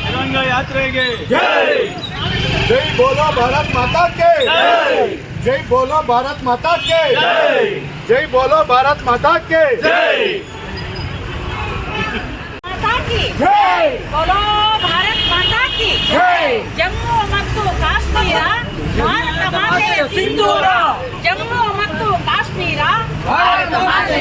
ತಿರಂಗ ಯಾತ್ರೆಗೆ जय बोलो भारत माता के जय बोलो भारत माता के जय बोलो भारत माता के ಮಾತಾ ಕಿ जय बोलो ಭಾರತ್ ಮಾತಾ ಕಿ जय ಜಮ್ಮು ಮತ್ತು ಕಾಶ್ಮೀರ ಭಾರತ ಮಾತೆಯ ಸಿಂಧೂರ ಜಮ್ಮು ಮತ್ತು ಕಾಶ್ಮೀರ भारत माता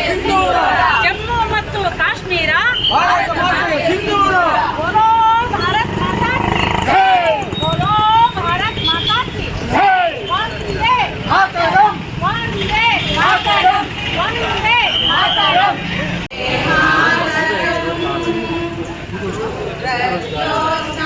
ప్రజ్ఞోత్సాహులకి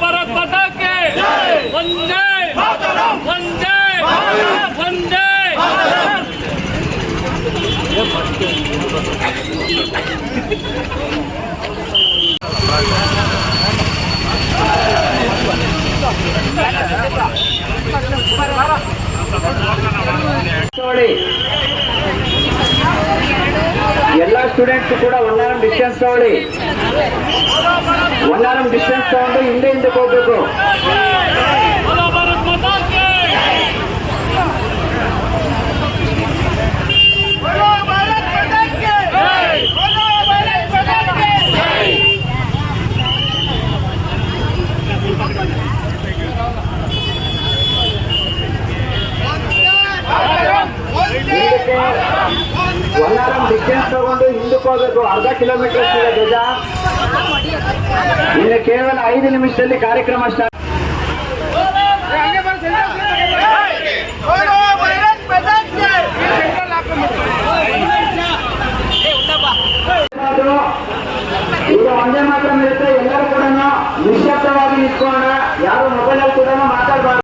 भारत माता के वंदे वंदे वंदे Sorry. ಸ್ಟೂಡೆಂಟ್ಸ್ ಕೂಡ ಒಂದಾರಂ ಡಿಸ್ಟೆನ್ಸ್ ತಗೊಳ್ಳಿ ಒಂದಾರಂ ಡಿಸ್ಟೆನ್ಸ್ ತಗೊಂಡು ಹಿಂದೆ ಹಿಂದಕ್ಕೆ ಹೋಗ್ಬೇಕು बोलो ಎಲ್ಲರೂ ಡಿಸ್ಟೆನ್ಸ್ ತಗೊಂಡು ಹಿಂದಕ್ಕೆ ಹೋಗ್ಬೇಕು. ಅರ್ಧ ಕಿಲೋಮೀಟರ್ ಧ್ವಜ. ಇನ್ನು ಕೇವಲ ಐದು ನಿಮಿಷದಲ್ಲಿ ಕಾರ್ಯಕ್ರಮ ಸ್ಟಾರ್ಟ್ ಈಗ ಮಾತ್ರ ಇರುತ್ತೆ ಎಲ್ಲರೂ ಕೂಡ ನಿಶ್ಶಬ್ದವಾಗಿ ನಿಂತ್ಕೋಣ ಯಾರು ಮೊಬೈಲಲ್ಲಿ ಕೂಡ ಮಾತಾಡಬಾರ್ದು.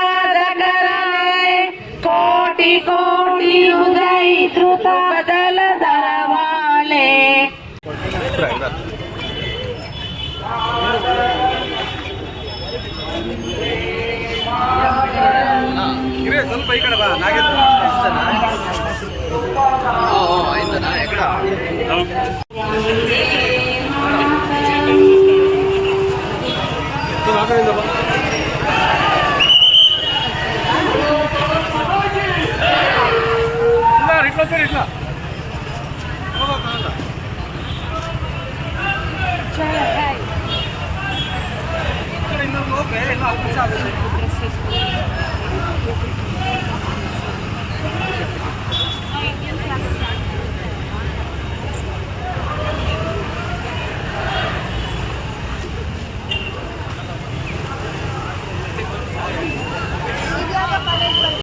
ಕೋಟಿ ಉದಯ ಧೃತ ಬದಲ ದರವಾಳೆ ಸ್ವಲ್ಪ ಈ ಕಡೆ ಬಾ ನಾಗೇಂದ್ರ ಬಾ 照着。